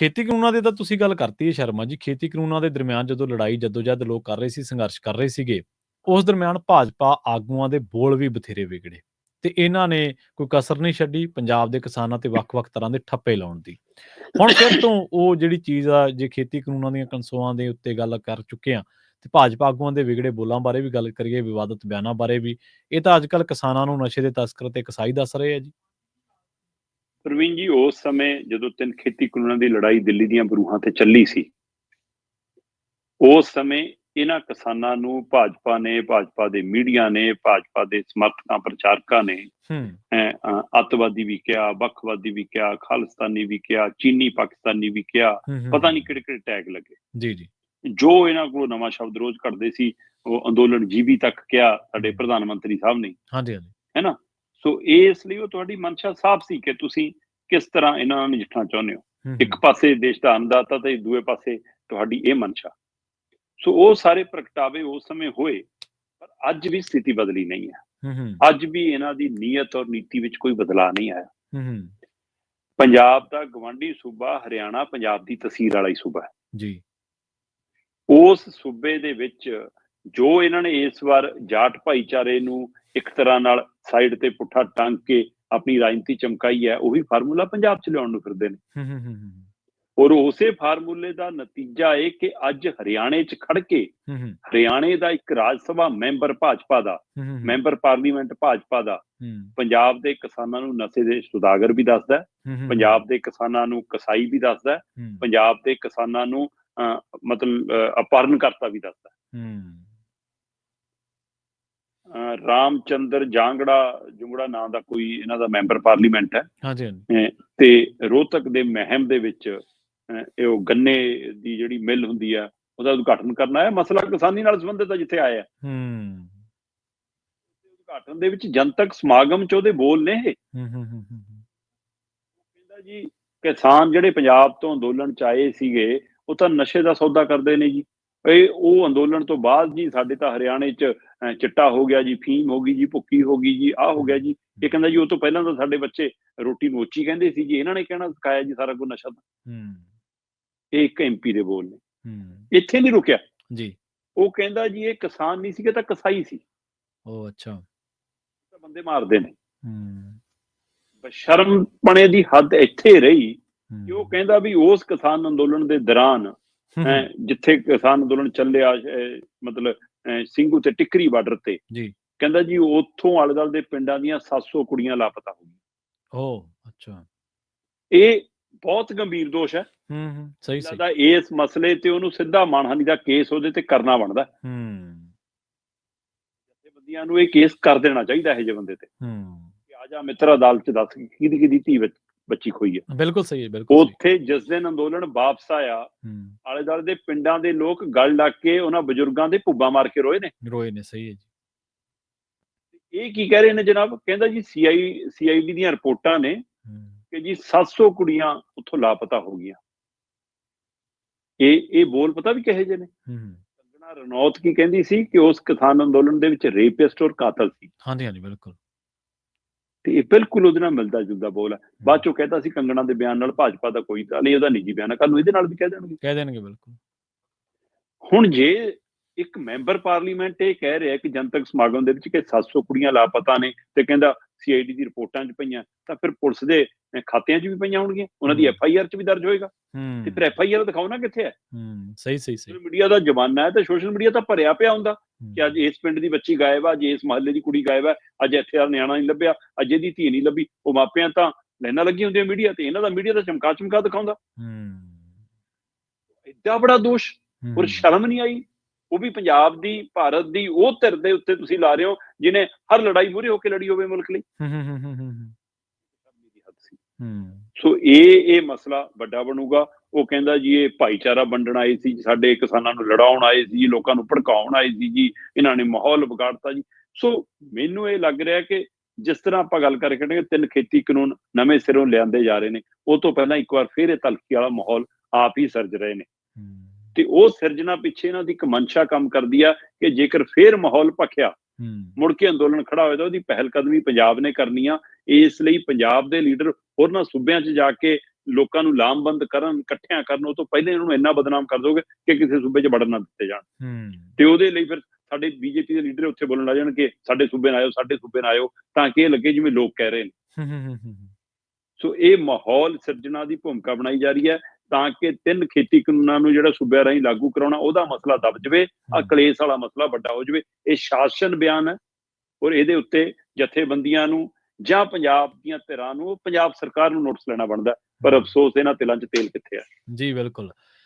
ਖੇਤੀ ਕਾਨੂੰਨਾਂ ਦੀ ਤਾਂ ਤੁਸੀਂ ਗੱਲ ਕਰਤੀ ਹੈ ਸ਼ਰਮਾ ਜੀ, ਖੇਤੀ ਕਾਨੂੰਨਾਂ ਦੇ ਦਰਮਿਆਨ ਜਦੋਂ ਲੜਾਈ, ਜਦੋਜਹਿਦ ਲੋਕ ਕਰ ਰਹੇ ਸੀ, ਸੰਘਰਸ਼ ਕਰ ਰਹੇ ਸੀਗੇ, ਉਸ ਦਰਮਿਆਨ ਭਾਜਪਾ ਆਗੂਆਂ ਦੇ ਬੋਲ ਵੀ ਬਥੇਰੇ ਵਿਗੜੇ ਤੇ ਇਹਨਾਂ ਨੇ ਕੋਈ ਕਸਰ ਨਹੀਂ ਛੱਡੀ, ਪੰਜਾਬ ਦੇ ਕਿਸਾਨਾਂ ਤੇ ਵੱਖ-ਵੱਖ ਤਰ੍ਹਾਂ ਦੇ ਠੱਪੇ ਲਾਉਣ ਦੀ। ਹੁਣ ਫਿਰ ਤੋਂ ਉਹ ਜਿਹੜੀ ਚੀਜ਼ ਆ, ਜੇ ਖੇਤੀ ਕਾਨੂੰਨਾਂ ਦੀਆਂ ਕੰਸੋਆਂ ਦੇ ਉੱਤੇ ਗੱਲ ਕਰ ਚੁੱਕੇ ਆ ਤੇ ਭਾਜਪਾ ਆਗੂਆਂ ਦੇ ਵਿਗੜੇ ਬੋਲਾਂ ਬਾਰੇ ਵੀ ਗੱਲ ਕਰੀਏ, ਵਿਵਾਦਤ ਬਿਆਨਾਂ ਬਾਰੇ ਵੀ, ਇਹ ਤਾਂ ਅੱਜਕੱਲ ਕਿਸਾਨਾਂ ਨੂੰ ਨਸ਼ੇ ਦੇ ਤਸਕਰ ਤੇ ਕਸਾਈ ਦੱਸ ਰਹੇ ਆ ਜੀ। ਪ੍ਰਵੀਨ ਜੀ ਉਸ ਸਮੇਂ ਜਦੋਂ ਤਿੰਨ ਖੇਤੀ ਕਾਨੂੰਨਾਂ ਦੀ ਲੜਾਈ ਦਿੱਲੀ ਦੀਆਂ ਬਰੂਹਾਂ ਤੇ ਚੱਲੀ ਸੀ ਉਸ ਸਮੇਂ ਇਹਨਾਂ ਕਿਸਾਨਾਂ ਨੂੰ ਭਾਜਪਾ ਨੇ ਭਾਜਪਾ ਦੇ ਮੀਡੀਆ ਨੇ ਭਾਜਪਾ ਦੇ ਸਮਰਥਕਾਂ ਪ੍ਰਚਾਰਕਾਂ ਨੇ ਅੱਤਵਾਦੀ ਵੀ ਕਿਹਾ ਵੱਖਵਾਦੀ ਵੀ ਕਿਹਾ ਖਾਲਿਸਤਾਨੀ ਵੀ ਕਿਹਾ ਚੀਨੀ ਪਾਕਿਸਤਾਨੀ ਵੀ ਕਿਹਾ ਪਤਾ ਨਹੀਂ ਕਿਹੜੇ ਕਿਹੜੇ ਟੈਗ ਲੱਗੇ। ਜੀ ਜੀ। ਜੋ ਇਹਨਾਂ ਕੋਲ ਨਵਾਂ ਸ਼ਬਦ ਰੋਜ਼ ਕੱਢਦੇ ਸੀ ਉਹ ਅੰਦੋਲਨ ਜੀਵੀ ਤੱਕ ਕਿਹਾ ਸਾਡੇ ਪ੍ਰਧਾਨ ਮੰਤਰੀ ਸਾਹਿਬ ਨੇ। ਹਾਂਜੀ ਹਾਂਜੀ। ਹੈ ਸੋ ਇਸ ਲਈ ਉਹ ਤੁਹਾਡੀ ਮਨਸ਼ਾ ਸਾਫ਼ ਸੀ ਕਿ ਤੁਸੀਂ ਕਿਸ ਤਰ੍ਹਾਂ ਇਹਨਾਂ ਨਾਲ ਨਜਿੱਠਣਾ ਚਾਹੁੰਦੇ ਹੋ। ਇੱਕ ਪਾਸੇ ਦੇਸ਼ ਦਾ ਅੰਨਦਾਤਾ ਤੇ ਦੂਏ ਪਾਸੇ ਤੁਹਾਡੀ ਇਹ ਮਨਸ਼ਾ। ਸੋ ਉਹ ਸਾਰੇ ਪ੍ਰਗਟਾਵੇ ਉਸ ਸਮੇਂ ਹੋਏ ਪਰ ਅੱਜ ਵੀ ਸਥਿਤੀ ਬਦਲੀ ਨਹੀਂ ਹੈ। ਅੱਜ ਵੀ ਇਹਨਾਂ ਦੀ ਨੀਅਤ ਔਰ ਨੀਤੀ ਵਿੱਚ ਕੋਈ ਬਦਲਾਅ ਨਹੀਂ ਆਇਆ। ਪੰਜਾਬ ਦਾ ਗਵੰਡੀ ਸੂਬਾ ਹਰਿਆਣਾ ਪੰਜਾਬ ਦੀ ਤਸਵੀਰ ਵਾਲਾ ਹੀ ਸੂਬਾ ਹੈ। ਜੀ। ਉਸ ਸੂਬੇ ਦੇ ਵਿੱਚ ਜੋ ਇਹਨਾਂ ਨੇ ਇਸ ਵਾਰ ਜਾਟ ਭਾਈਚਾਰੇ ਨੂੰ ਇੱਕ ਤਰ੍ਹਾਂ ਨਾਲ ਸਾਈਡ ਤੇ ਪੁੱਠਾ ਟੰਗ ਕੇ ਆਪਣੀ ਰਾਜਨੀਤੀ ਚਮਕਾਈ ਹੈ ਉਹੀ ਫਾਰਮੂਲਾ ਪੰਜਾਬ 'ਚ ਲਿਆਉਣ ਨੂੰ ਫਿਰਦੇ ਨੇ। ਔਰ ਉਸੇ ਫਾਰਮੂਲੇ ਦਾ ਨਤੀਜਾ ਇਹ ਕਿ ਅੱਜ ਹਰਿਆਣੇ 'ਚ ਖੜ ਕੇ ਹਰਿਆਣੇ ਦਾ ਇੱਕ ਰਾਜ ਸਭਾ ਮੈਂਬਰ ਭਾਜਪਾ ਦਾ ਮੈਂਬਰ ਪਾਰਲੀਮੈਂਟ ਭਾਜਪਾ ਦਾ ਪੰਜਾਬ ਦੇ ਕਿਸਾਨਾਂ ਨੂੰ ਨਸ਼ੇ ਦੇ ਸੁਦਾਗਰ ਵੀ ਦੱਸਦਾ ਪੰਜਾਬ ਦੇ ਕਿਸਾਨਾਂ ਨੂੰ ਕਸਾਈ ਵੀ ਦੱਸਦਾ ਪੰਜਾਬ ਦੇ ਕਿਸਾਨਾਂ ਨੂੰ ਮਤਲਬ ਅਹ, ਅਪਹਰਨਕਰਤਾ ਵੀ ਦੱਸਦਾ ਰਾਮਚੰਦਰ ਜਾਂਗੜਾ ਜੁੰਗੜਾ ਨਾਂ ਦਾ ਕੋਈ ਇਹਨਾਂ ਦਾ ਮੈਂਬਰ ਪਾਰਲੀਮੈਂਟ ਹੈ। ਹਾਂਜੀ ਹਾਂਜੀ। ਤੇ ਰੋਹਤਕ ਦੇ ਮਹਿਮ ਦੇ ਵਿੱਚ ਇਹ ਉਹ ਗੰਨੇ ਦੀ ਜਿਹੜੀ ਮਿੱਲ ਹੁੰਦੀ ਆ ਉਹਦਾ ਉਦਘਾਟਨ ਕਰਨ ਆਇਆ ਮਸਲਾ ਕਿਸਾਨੀ ਨਾਲ ਸੰਬੰਧਿਤ ਆ ਜਿੱਥੇ ਆਇਆ। ਹੂੰ। ਉਦਘਾਟਨ ਦੇ ਵਿੱਚ ਜਨਤਕ ਸਮਾਗਮ ਚ ਉਹਦੇ ਬੋਲ ਨੇ ਇਹ। ਹੂੰ ਹੂੰ ਹੂੰ, ਹੂੰ। ਕਹਿੰਦਾ ਜੀ ਕਿਸਾਨ ਜਿਹੜੇ ਪੰਜਾਬ ਤੋਂ ਅੰਦੋਲਨ ਚ ਆਏ ਸੀਗੇ ਉਹ ਤਾਂ ਨਸ਼ੇ ਦਾ ਸੌਦਾ ਕਰਦੇ ਨੇ ਜੀ। ਇਹ ਉਹ ਅੰਦੋਲਨ ਤੋਂ ਬਾਅਦ ਜੀ ਸਾਡੇ ਤਾਂ ਹਰਿਆਣੇ ਚ ਚਿੱਟਾ ਹੋ ਗਿਆ ਜੀ ਫੀਮ ਹੋ ਗਈ ਜੀ ਭੁੱਕੀ ਹੋ ਗਈ ਜੀ ਆਹ ਹੋ ਗਿਆ ਜੀ। ਇਹ ਕਹਿੰਦਾ ਜੀ ਉਹ ਤੋਂ ਪਹਿਲਾਂ ਤਾਂ ਸਾਡੇ ਬੱਚੇ ਰੋਟੀ ਮੋਚੀ ਕਹਿੰਦੇ ਸੀ ਜੀ ਇਹਨਾਂ ਨੇ ਕਹਿਣਾ ਸਿਖਾਇਆ ਜੀ ਸਾਰਾ ਕੁਝ ਨਸ਼ਾ ਹੂੰ। ਇਹ ਇੱਕ ਐਮਪੀ ਦੇ ਬੋਲ ਨੇ। ਹੂੰ। ਇੱਥੇ ਨਹੀਂ ਰੁਕਿਆ। ਜੀ। ਉਹ ਕਹਿੰਦਾ ਜੀ ਇਹ ਕਿਸਾਨ ਨਹੀਂ ਸੀਗੇ ਤਾਂ ਕਸਾਈ ਸੀ। ਉਹ ਅੱਛਾ। ਤਾਂ ਬੰਦੇ ਮਾਰਦੇ ਨੇ। ਹੂੰ। ਸ਼ਰਮ ਪਣੇ ਦੀ ਹੱਦ ਇੱਥੇ ਰਹੀ ਕਿ ਉਹ ਕਹਿੰਦਾ ਵੀ ਉਸ ਕਿਸਾਨ ਅੰਦੋਲਨ ਦੇ ਦੌਰਾਨ ਜਿੱਥੇ ਕਿਸਾਨ ਅੰਦੋਲਨ ਚੱਲਿਆ ਮਤਲਬ ਸਿੰਘੂ ਤੇ ਟਿੱਕਰੀ ਬਾਰਡਰ ਤੇ। ਜੀ। ਕਹਿੰਦਾ ਜੀ ਉੱਥੋਂ ਆਲੇ ਦੁਆਲੇ ਦੇ ਪਿੰਡਾਂ ਦੀਆਂ 700 ਕੁੜੀਆਂ ਲਾਪਤਾ ਹੋ ਗਈਆਂ। ਉਹ ਅੱਛਾ। ਇਹ ਬਹੁਤ ਗੰਭੀਰ ਦੋਸ਼ ਹੈ। ਹੂੰ ਹੂੰ ਸਹੀ ਸਹੀ। ਲੱਗਦਾ ਇਸ ਮਸਲੇ ਤੇ ਉਹਨੂੰ ਸਿੱਧਾ ਮਾਨਹਾਨੀ ਦਾ ਕੇਸ ਉਹਦੇ ਤੇ ਕਰਨਾ ਬਣਦਾ। ਹੂੰ। ਜਥੇਬੰਦੀਆਂ ਨੂੰ ਇਹ ਕੇਸ ਕਰ ਦੇਣਾ ਚਾਹੀਦਾ ਇਹ ਜਿਹੇ ਬੰਦੇ ਤੇ। ਹੂੰ। ਆ ਜਾ ਮਿੱਤਰ ਅਦਾਲਤ ਚ ਦੱਸ ਕਿਹਦੀ ਕਿਹਦੀ ਧੀ ਵਿੱਚ। ਬੱਚੀ ਖੋਈ ਹੈ ਬਿਲਕੁਲ ਸਹੀ ਹੈ ਬਿਲਕੁਲ ਉੱਥੇ ਜਿਸ ਦਿਨ ਅੰਦੋਲਨ ਵਾਪਸ ਆਇਆ ਆਲੇ ਦੁਆਲੇ ਦੇ ਪਿੰਡਾਂ ਦੇ ਲੋਕ ਗਲ ਲੱਗ ਕੇ ਉਹਨਾਂ ਬਜ਼ੁਰਗਾਂ ਦੇ ਭੁੱਬਾ ਮਾਰ ਕੇ ਰੋਏ ਨੇ। ਰੋਏ ਨੇ ਸਹੀ ਹੈ ਜੀ। ਇਹ ਕੀ ਕਹਿ ਰਹੇ ਨੇ ਜਨਾਬ? ਕਹਿੰਦਾ ਜੀ ਸੀਆਈ ਸੀਆਈਡੀ ਦੀਆਂ ਰਿਪੋਰਟਾਂ ਨੇ ਕਿ ਜੀ 700 ਕੁੜੀਆਂ ਉੱਥੋਂ ਲਾਪਤਾ ਹੋ ਗਈਆਂ। ਇਹ ਇਹ ਬੋਲ ਪਤਾ ਵੀ ਕਹੇ ਜੇ ਨੇ? ਕੰਗਣਾ ਰਣੌਤ ਕੀ ਕਹਿੰਦੀ ਸੀ ਕਿ ਉਸ ਕਿਸਾਨ ਅੰਦੋਲਨ ਦੇ ਵਿੱਚ ਰੇਪਿਸਟ ਔਰ ਕਾਤਲ ਸੀ। ਹਾਂਜੀ ਹਾਂਜੀ ਬਿਲਕੁਲ। ਤੇ ਇਹ ਬਿਲਕੁਲ ਉਹਦੇ ਨਾਲ ਮਿਲਦਾ ਜੁਲਦਾ ਬੋਲ ਹੈ। ਬਾਅਦ ਚੋਂ ਕਹਿੰਦਾ ਸੀ ਕੰਗਣਾ ਦੇ ਬਿਆਨ ਨਾਲ ਭਾਜਪਾ ਦਾ ਕੋਈ ਤਾਂ ਨਹੀਂ ਉਹਦਾ ਨਿੱਜੀ ਬਿਆਨ ਹੈ ਕੱਲ ਨੂੰ ਇਹਦੇ ਨਾਲ ਵੀ ਕਹਿ ਦੇਣਗੇ। ਕਹਿ ਦੇਣਗੇ ਬਿਲਕੁਲ। ਹੁਣ ਜੇ ਇੱਕ ਮੈਂਬਰ ਪਾਰਲੀਮੈਂਟ ਇਹ ਕਹਿ ਰਿਹਾ ਕਿ ਜਨਤਕ ਸਮਾਗਮ ਦੇ ਵਿੱਚ ਕਿ 700 ਕੁੜੀਆਂ ਲਾਪਤਾ ਨੇ ਤੇ ਕਹਿੰਦਾ ਸੀਆਈਡੀ ਦੀ ਰਿਪੋਰਟਾਂ 'ਚ ਪਈਆਂ ਤਾਂ ਫਿਰ ਪੁਲਿਸ ਦੇ ਖਾਤਿਆਂ 'ਚ ਵੀ ਪਈਆਂ ਹੋਣਗੀਆਂ। ਉਹਨਾਂ ਦੀ ਹਮ। ਐਫ ਆਈ ਆਰ 'ਚ ਵੀ ਦਰਜ ਹੋਏਗਾ। ਤੇ ਫਿਰ ਐਫ ਆਈ ਆਰ ਦਿਖਾਓ ਨਾ ਕਿੱਥੇ ਹੈ। ਹੂੰ ਸਹੀ ਸਹੀ ਸਹੀ। ਮੀਡੀਆ ਦਾ ਜ਼ਮਾਨਾ ਹੈ ਤੇ ਸੋਸ਼ਲ ਮੀਡੀਆ ਤਾਂ ਭਰਿਆ ਪਿਆ ਹੁੰਦਾ। ਕਿ ਅੱਜ ਇਸ ਪਿੰਡ ਦੀ ਬੱਚੀ ਗਾਇਬ ਆ ਅੱਜ ਇਸ ਮਹੱਲੇ ਦੀ ਕੁੜੀ ਗਾਇਬ ਆ ਅੱਜ ਇੱਥੇ ਆ ਨਿਆਣਾ ਨਹੀਂ ਲੱਭਿਆ ਅੱਜ ਇਹਦੀ ਧੀ ਨਹੀਂ ਲੱਭੀ ਉਹ ਮਾਪਿਆਂ ਤਾਂ ਲੈਣਾ ਲੱਗੀ ਹੁੰਦੀਆਂ ਮੀਡੀਆ ਤੇ ਇਹਨਾਂ ਦਾ ਮੀਡੀਆ ਤਾਂ ਚਮਕਾ ਚਮਕਾ ਦਿਖਾਉਂਦਾ। ਹੂੰ। ਐਡਾ ਬੜਾ ਦੋਸ਼ ਹੂੰ, ਔਰ ਸ਼ਰਮ ਨਹੀਂ ਆਈ। ਉਹ ਵੀ ਪੰਜਾਬ ਦੀ ਭਾਰਤ ਦੀ ਉਹ ਧਿਰ ਦੇ ਉੱਤੇ ਤੁਸੀਂ ਲਾ ਰਹੇ ਹੋ ਜਿਨੇ ਹਰ ਲੜਾਈ ਮੂਹਰੇ ਹੋ ਕੇ ਲੜੀ ਹੋਵੇ ਮੁਲਕ ਲਈ। ਹੂੰ ਹੂੰ ਹੂੰ ਹੂੰ, ਹੂੰ। ਹੂੰ। ਸੋ ਇਹ ਇਹ ਮਸਲਾ ਵੱਡਾ ਬਣੂਗਾ। ਉਹ ਕਹਿੰਦਾ ਜੀ ਇਹ ਭਾਈਚਾਰਾ ਵੰਡਣ ਆਏ ਸੀ ਸਾਡੇ ਕਿਸਾਨਾਂ ਨੂੰ ਲੜਾਉਣ ਆਏ ਸੀ ਜੀ ਲੋਕਾਂ ਨੂੰ ਭੜਕਾਉਣ ਆਏ ਸੀ ਜੀ ਇਹਨਾਂ ਨੇ ਮਾਹੌਲ ਵਿਗਾੜਤਾ ਜੀ। ਸੋ ਮੈਨੂੰ ਇਹ ਲੱਗ ਰਿਹਾ ਕਿ ਜਿਸ ਤਰ੍ਹਾਂ ਆਪਾਂ ਗੱਲ ਕਰਕੇ ਖੜੇ ਤਿੰਨ ਖੇਤੀ ਕਾਨੂੰਨ ਨਵੇਂ ਸਿਰੋਂ ਲਿਆਂਦੇ ਜਾ ਰਹੇ ਨੇ ਉਹ ਤੋਂ ਪਹਿਲਾਂ ਇੱਕ ਵਾਰ ਫਿਰ ਇਹ ਤਲਖੀ ਵਾਲਾ ਮਾਹੌਲ ਆਪ ਹੀ ਸਿਰਜ ਰਹੇ ਨੇ। ਤੇ ਉਹ ਸਿਰਜਣਾ ਪਿੱਛੇ ਇਹਨਾਂ ਦੀ ਇੱਕ ਮਨਸ਼ਾ ਕੰਮ ਕਰਦੀ ਆ ਕਿ ਜੇਕਰ ਫੇਰ ਮਾਹੌਲ ਭਖਿਆ ਮੁੜ ਕੇ ਅੰਦੋਲਨ ਖੜਾ ਹੋਇਆ ਤਾਂ ਉਹਦੀ ਪਹਿਲ ਕਦਮੀ ਪੰਜਾਬ ਨੇ ਕਰਨੀ ਆ। ਇਸ ਲਈ ਪੰਜਾਬ ਦੇ ਲੀਡਰ ਹੋਰਨਾਂ ਸੂਬਿਆਂ 'ਚ ਜਾ ਕੇ ਲੋਕਾਂ ਨੂੰ ਲਾਮਬੰਦ ਕਰਨ ਇਕੱਠਿਆਂ ਕਰਨ ਉਹ ਤੋਂ ਪਹਿਲਾਂ ਇਹਨਾਂ ਨੂੰ ਇੰਨਾ ਬਦਨਾਮ ਕਰ ਦੋਗੇ ਕਿ ਕਿਸੇ ਸੂਬੇ 'ਚ ਵੜਨ ਨਾ ਦਿੱਤੇ ਜਾਣ। ਤੇ ਉਹਦੇ ਲਈ ਫਿਰ ਸਾਡੇ ਬੀਜੇਪੀ ਦੇ ਲੀਡਰ ਉੱਥੇ ਬੋਲਣ ਲੱਗ ਜਾਣ ਕਿ ਸਾਡੇ ਸੂਬੇ ਨਾਲ ਆਇਓ ਸਾਡੇ ਸੂਬੇ ਨਾਲ ਆਇਓ ਤਾਂ ਕਿ ਇਹ ਲੱਗੇ ਜਿਵੇਂ ਲੋਕ ਕਹਿ ਰਹੇ ਨੇ। ਸੋ ਇਹ ਮਾਹੌਲ ਸਿਰਜਣਾ ਦੀ ਭੂਮਿਕਾ ਬਣਾਈ ਜਾ ਰਹੀ ਹੈ। ਤਾਂ ਕਿ ਤਿੰਨ ਖੇਤੀ ਕਾਨੂੰਨਾਂ ਨੂੰ ਜਿਹੜਾ ਸੂਬਿਆਂ ਰਾਹੀਂ ਲਾਗੂ ਕਰਾਉਣਾ ਉਹਦਾ ਮਸਲਾ ਦਬ ਜਵੇ ਆ ਕਲੇਸ਼ ਵਾਲਾ ਮਸਲਾ ਵੱਡਾ ਹੋ ਜਵੇ। ਇਹ ਸ਼ਾਸਨ ਬਿਆਨ ਹੈ ਔਰ ਇਹਦੇ ਉੱਤੇ ਜਥੇਬੰਦੀਆਂ ਨੂੰ ਜਾਂ ਪੰਜਾਬ ਦੀਆਂ ਧਿਰਾਂ ਨੂੰ ਪੰਜਾਬ ਸਰਕਾਰ ਨੂੰ ਨੋਟਿਸ ਲੈਣਾ ਬਣਦਾ ਪਰ ਅਫਸੋਸ ਇਹਨਾਂ ਤਿਲਾਂ 'ਚ ਤੇਲ ਕਿੱਥੇ ਹੈ? ਜੀ ਬਿਲਕੁਲ।